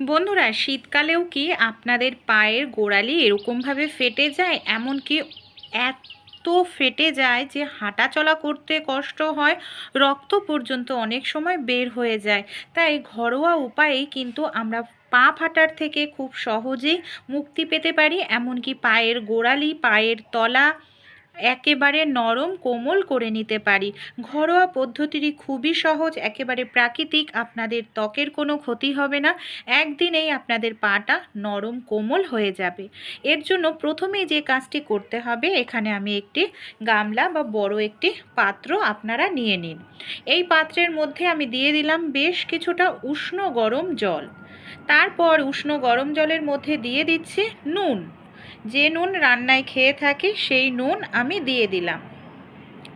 বন্ধুরা, শীতকালেও কি আপনাদের পায়ের গোড়ালি এরকমভাবে ফেটে যায়? এমনকি এত ফেটে যায় যে হাঁটা চলা করতে কষ্ট হয়, রক্ত পর্যন্ত অনেক সময় বের হয়ে যায়। তাই ঘরোয়া উপায়েই কিন্তু আমরা পা ফাটার থেকে খুব সহজেই মুক্তি পেতে পারি। এমনকি পায়ের গোড়ালি, পায়ের তলা একেবারে নরম কোমল করে নিতে পারি। ঘরোয়া পদ্ধতিটি খুবই সহজ, একেবারে প্রাকৃতিক, আপনাদের ত্বকের কোনো ক্ষতি হবে না। একদিনেই আপনাদের পাটা নরম কোমল হয়ে যাবে। এর জন্য প্রথমেই যে কাজটি করতে হবে, এখানে আমি একটি গামলা বা বড় একটি পাত্র আপনারা নিয়ে নিন। এই পাত্রের মধ্যে আমি দিয়ে দিলাম বেশ কিছুটা উষ্ণ গরম জল। তারপর উষ্ণ গরম জলের মধ্যে দিয়ে দিচ্ছি নুন। যে নুন রান্নায় খেয়ে থাকি, সেই নুন আমি দিয়ে দিলাম।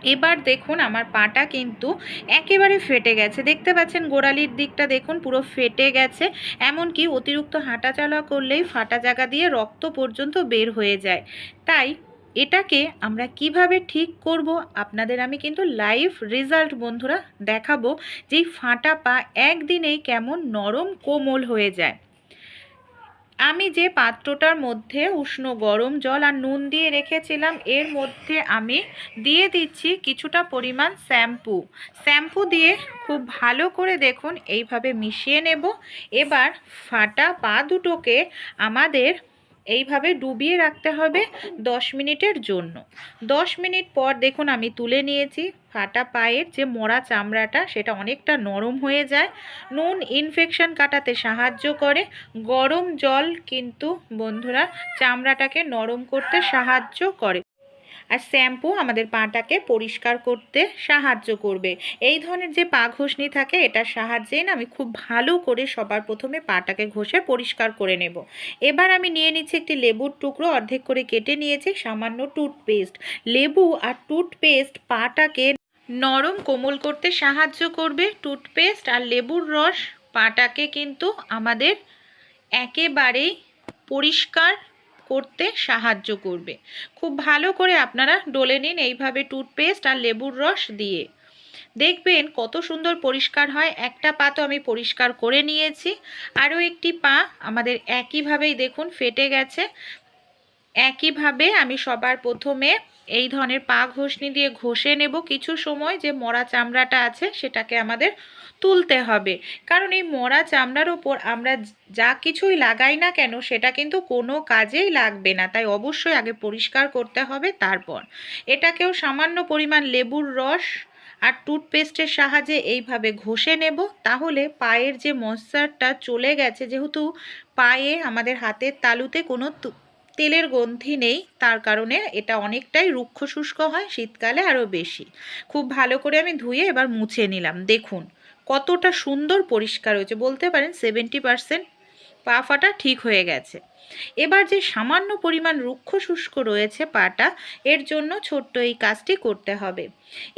এবার দেখুন আমার পাটা কিন্তু একেবারে ফেটে গেছে। দেখতে পাচ্ছেন গোড়ালির দিকটা দেখুন পুরো ফেটে গেছে। এমনকি অতিরিক্ত হাঁটাচলা করলেই ফাটা জায়গা দিয়ে রক্ত পর্যন্ত বের হয়ে যায়। তাই এটাকে আমরা কীভাবে ঠিক করব আপনাদের আমি কিন্তু লাইভ রেজাল্ট বন্ধুরা দেখাবো যেই ফাটা পা একদিনেই কেমন নরম কোমল হয়ে যায়। আমি যে পাত্রটার মধ্যে উষ্ণ গরম জল আর নুন দিয়ে রেখেছিলাম, এর মধ্যে আমি দিয়ে দিচ্ছি কিছুটা পরিমাণ শ্যাম্পু। শ্যাম্পু দিয়ে খুব ভালো করে দেখুন, এইভাবে মিশিয়ে নেব। এবার ফাটা পা দুটোকে আমাদের এইভাবে ডুবিয়ে রাখতে হবে দশ মিনিটের জন্য। দশ মিনিট পর দেখুন আমি তুলে নিয়েছি, ফাটা পায়ের যে মরা চামড়াটা সেটা অনেকটা নরম হয়ে যায়। নুন ইনফেকশন কাটাতে সাহায্য করে। গরম জল কিন্তু বন্ধুরা চামড়াটাকে নরম করতে সাহায্য করে। আর শ্যাম্পু আমাদের পাটাকে পরিষ্কার করতে সাহায্য করবে। এই ধরনের যে পা ঘষনি থাকে, এটার সাহায্যেই না আমি খুব ভালো করে সবার প্রথমে পাটাকে ঘষে পরিষ্কার করে নেব। এবার আমি নিয়ে নিচ্ছি একটি লেবুর টুকরো, অর্ধেক করে কেটে নিয়েছি, সামান্য টুথপেস্ট। লেবু আর টুথপেস্ট পাটাকে নরম কোমল করতে সাহায্য করবে। টুথপেস্ট আর লেবুর রস পাটাকে কিন্তু আমাদের একেবারেই পরিষ্কার করতে সাহায্য করবে। খুব ভালো করে আপনারা ডলে নিন এইভাবে টুথপেস্ট আর লেবুর রস দিয়ে। দেখবেন কত সুন্দর পরিষ্কার হয়। একটা পা তো আমি পরিষ্কার করে নিয়েছি। আরও একটি পা আমাদের একইভাবেই দেখুন ফেটে গেছে। একইভাবে আমি সবার প্রথমে এই ধরনের পা ঘষনি দিয়ে ঘষে নেব কিছু সময় যে মরা চামড়াটা আছে সেটাকে আমাদের তুলতে হবে। কারণ এই মরা চামড়ার ওপর আমরা যা কিছুই লাগাই না কেন সেটা কিন্তু কোনো কাজেই লাগবে না। তাই অবশ্যই আগে পরিষ্কার করতে হবে, তারপর। এটাকেও সামান্য পরিমাণ লেবুর রস আর টুথপেস্টের সাহায্যে এইভাবে ঘষে নেব। তাহলে পায়ের যে ময়শ্চারটা চলে গেছে, যেহেতু পায়ে আমাদের হাতের তালুতে কোনো তেলের গন্ধি নেই, তার কারণে এটা অনেকটাই রুক্ষ শুষ্ক হয়, শীতকালে আরও বেশি। খুব ভালো করে আমি ধুয়ে এবার মুছে নিলাম। দেখুন, কতটা সুন্দর পরিষ্কার হয়েছে। বলতে পারেন সেভেন্টি পারসেন্ট পা ফাটা ঠিক হয়ে গেছে। এবার যে সামান্য পরিমাণ রুক্ষ শুষ্ক রয়েছে পাটা, এর জন্য ছোট্ট এই কাজটি করতে হবে।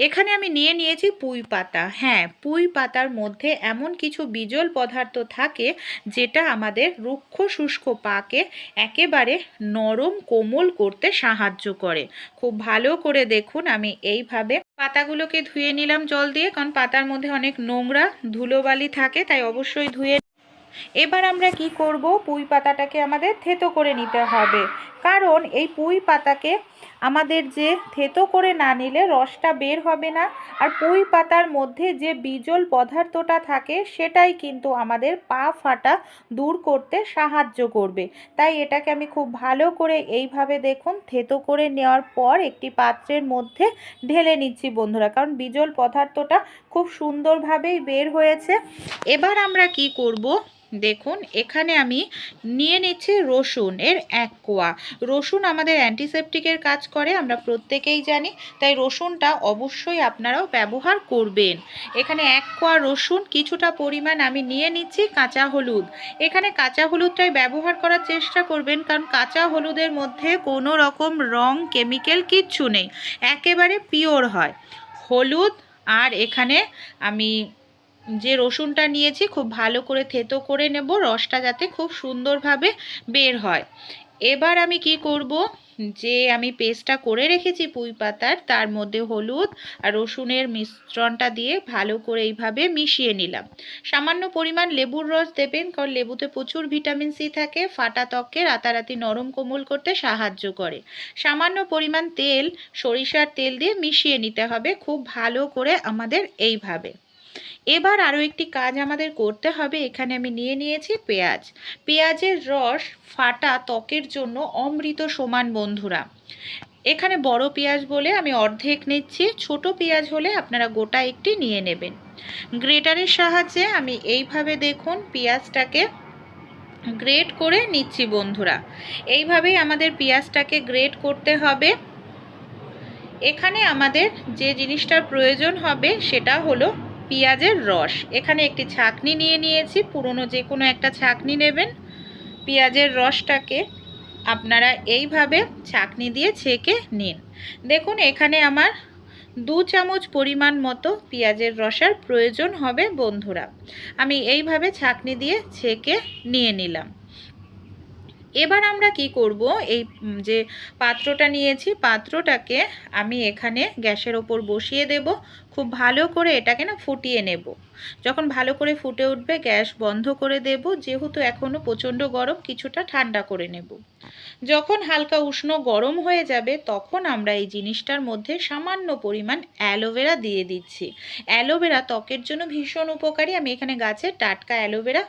এখানে আমি নিয়ে নিয়েছি পুঁই পাতা। হ্যাঁ পুঁই পাতার মধ্যে এমন কিছু বিজল পদার্থ থাকে যেটা আমাদের রুক্ষ শুষ্ক পাকে একেবারে নরম কোমল করতে সাহায্য করে। খুব ভালো করে দেখুন, আমি এইভাবে পাতাগুলোকে ধুয়ে নিলাম জল দিয়ে, কারণ পাতার মধ্যে অনেক নোংরা ধুলোবালি থাকে, তাই অবশ্যই ধুয়ে এবার আমরা কি করব? পুঁই পাতাটাকে আমাদের থেতো করে নিতে হবে। কারণ এই পুঁই পাতাকে আমাদের যে থেতো করে না নিলে রসটা বের হবে না। আর পুঁই পাতার মধ্যে যে বিজল পদার্থটা থাকে, সেটাই কিন্তু আমাদের পা ফাটা দূর করতে সাহায্য করবে। তাই এটাকে আমি খুব ভালো করে এইভাবে দেখুন, থেতো করে নেওয়ার পর একটি পাত্রের মধ্যে ঢেলে নিচ্ছি বন্ধুরা, কারণ বিজল পদার্থটা খুব সুন্দরভাবেই বের হয়েছে। এবার আমরা কি করব? দেখুন, এখানে আমি নিয়ে নিচ্ছি রসুন, এর এক কোয়া। রসুন আমাদের অ্যান্টিসেপটিকের কাজ করে, আমরা প্রত্যেকেই জানি, তাই রসুনটা অবশ্যই আপনারাও ব্যবহার করবেন। এখানে এক কোয়া রসুন, কিছুটা পরিমাণ আমি নিয়ে নিচ্ছি কাঁচা হলুদ। এখানে কাঁচা হলুদটাই ব্যবহার করার চেষ্টা করবেন, কারণ কাঁচা হলুদের মধ্যে কোনো রকম রং কেমিক্যাল কিচ্ছু নেই, একেবারে পিওর হয়। হলুদ, আর এখানে আমি যে রসুনটা নিয়েছি খুব ভালো করে থেতো করে নেব, রসটা যাতে খুব সুন্দরভাবে বের হয়। এবার আমি কি করব? যে আমি পেস্টটা করে রেখেছি পুঁই পাতার, তার মধ্যে হলুদ আর রসুনের মিশ্রণটা দিয়ে ভালো করে এইভাবে মিশিয়ে নিলাম। সামান্য পরিমাণ লেবুর রস দেবেন, কারণ লেবুতে প্রচুর ভিটামিন সি থাকে, ফাটা ত্বককে রাতারাতি নরম কোমল করতে সাহায্য করে। সামান্য পরিমাণ তেল, সরিষার তেল দিয়ে মিশিয়ে নিতে হবে, খুব ভালো করে আমাদের এইভাবে। এবার আরও একটি কাজ আমাদের করতে হবে। এখানে আমি নিয়ে নিয়েছি পেঁয়াজ। পেঁয়াজের রস ফাটা ত্বকের জন্য অমৃত সমান বন্ধুরা। এখানে বড় পেঁয়াজ বলে আমি অর্ধেক নিচ্ছি, ছোট পেঁয়াজ হলে আপনারা গোটা একটি নিয়ে নেবেন। গ্রেটারের সাহায্যে আমি এইভাবে দেখুন পেঁয়াজটাকে গ্রেট করে নিচ্ছি বন্ধুরা। এইভাবেই আমাদের পেঁয়াজটাকে গ্রেট করতে হবে। এখানে আমাদের যে জিনিসটার প্রয়োজন হবে সেটা হলো পেঁয়াজের রস। এখানে একটি ছাঁকনি নিয়ে নিয়েছি। পুরনো যে কোনো একটা ছাঁকনি নেবেন। পেঁয়াজের রসটাকে আপনারা এইভাবে ছাঁকনি দিয়ে ছেঁকে নিন। দেখুন, এখানে আমার দু চামচ পরিমাণ মতো পেঁয়াজের রসার প্রয়োজন হবে, বন্ধুরা। আমি এইভাবে ছাঁকনি দিয়ে ছেঁকে নিয়ে নিলাম। এবার আমরা কি করব? এই যে পাত্রটা নিয়েছি, পাত্রটাকে আমি এখানে গ্যাসের ওপর বসিয়ে দেব। খুব ভালো করে এটাকে না ফুটিয়ে নেব। যখন ভালো করে ফুটে উঠবে, গ্যাস বন্ধ করে দেব। যেহেতু এখনও প্রচণ্ড গরম, কিছুটা ঠান্ডা করে নেব। যখন হালকা উষ্ণ গরম হয়ে যাবে, তখন আমরা এই জিনিসটার মধ্যে সামান্য পরিমাণ অ্যালোভেরা দিয়ে দিচ্ছি। অ্যালোভেরা ত্বকের জন্য ভীষণ উপকারী। আমি এখানে গাছের টাটকা অ্যালোভেরা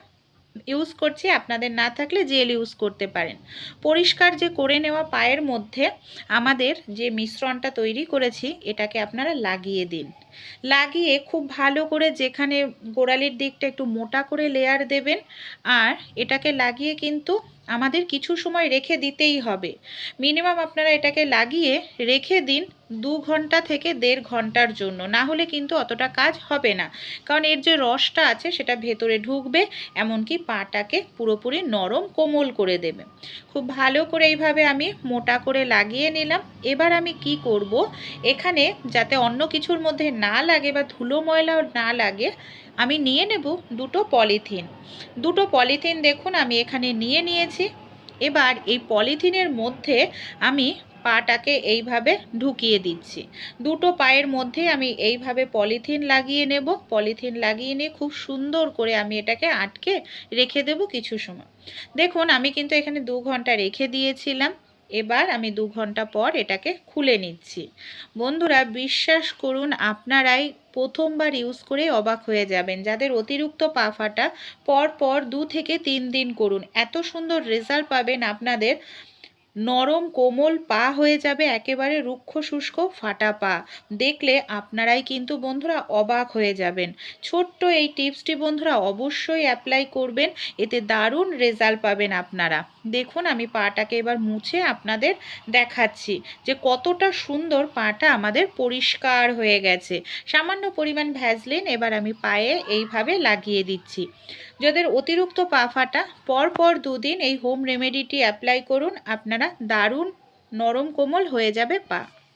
ইউজ করছি, আপনাদের না থাকলে জেল ইউজ করতে পারেন। পরিষ্কার যে করে নেওয়া পায়ের মধ্যে আমাদের যে মিশ্রণটা তৈরি করেছি, এটাকে আপনারা লাগিয়ে দিন। লাগিয়ে খুব ভালো করে যেখানে গোড়ালির দিকটা একটু মোটা করে লেয়ার দেবেন, আর এটাকে লাগিয়ে কিন্তু আমাদের কিছু সময় রেখে দিতেই হবে। মিনিমাম আপনারা এটাকে লাগিয়ে রেখে দিন দু ঘণ্টা থেকে দেড় ঘণ্টার জন্য। না হলে কিন্তু অতটা কাজ হবে না। কারণ এর যে রসটা আছে, সেটা ভেতরে ঢুকবে, এমনকি পাটাকে পুরোপুরি নরম, কোমল করে দেবে। খুব ভালো করে এইভাবে আমি মোটা করে লাগিয়ে নিলাম। এবার আমি কি করব? এখানে যাতে অন্য কিছুর মধ্যে না লাগে বা ধুলো ময়লা না লাগে, আমি নিয়ে নেব দুটো পলিথিন। দুটো পলিথিন দেখুন, আমি এখানে নিয়ে নিয়েছি। এবার এই পলিথিনের মধ্যে আমি পাটাকে এইভাবে ঢুকিয়ে দিচ্ছি। দুটো পায়ের মধ্যে আমি এইভাবে পলিথিন লাগিয়ে নেব। পলিথিন লাগিয়ে নিয়ে খুব সুন্দর করে আমি এটাকে আটকে রেখে দেব কিছু সময়। দেখুন, আমি কিন্তু এখানে দু ঘণ্টা রেখে দিয়েছিলাম। এবার আমি দু ঘণ্টা পর এটাকে খুলে নিচ্ছি। বন্ধুরা, বিশ্বাস করুন, আপনারাই প্রথমবার ইউজ করে অবাক হয়ে যাবেন। যাদের অতিরিক্ত পা ফাটা পর পর দু থেকে তিন দিন করুন। এত সুন্দর রেজাল্ট পাবেন আপনাদের। নরম কোমল পা হয়ে যাবে, একেবারে রুক্ষ শুষ্ক ফাটা পা। দেখলে আপনারাই কিন্তু বন্ধুরা অবাক হয়ে যাবেন। ছোট্ট এই টিপসটি বন্ধুরা অবশ্যই অ্যাপ্লাই করবেন, এতে দারুণ রেজাল্ট পাবেন আপনারা। দেখুন, আমি পাটাকে এবার মুছে আপনাদের দেখাচ্ছি যে কতটা সুন্দর পাটা আমাদের পরিষ্কার হয়ে গেছে। সামান্য পরিমাণ ভ্যাজলিন এবার আমি পায়ে এইভাবে লাগিয়ে দিচ্ছি। যাদের অতিরিক্ত পা ফাটা, পরপর দুদিন এই হোম রেমেডিটি অ্যাপ্লাই করুন। আপনারা দারুণ নরম কোমল হয়ে যাবে পা।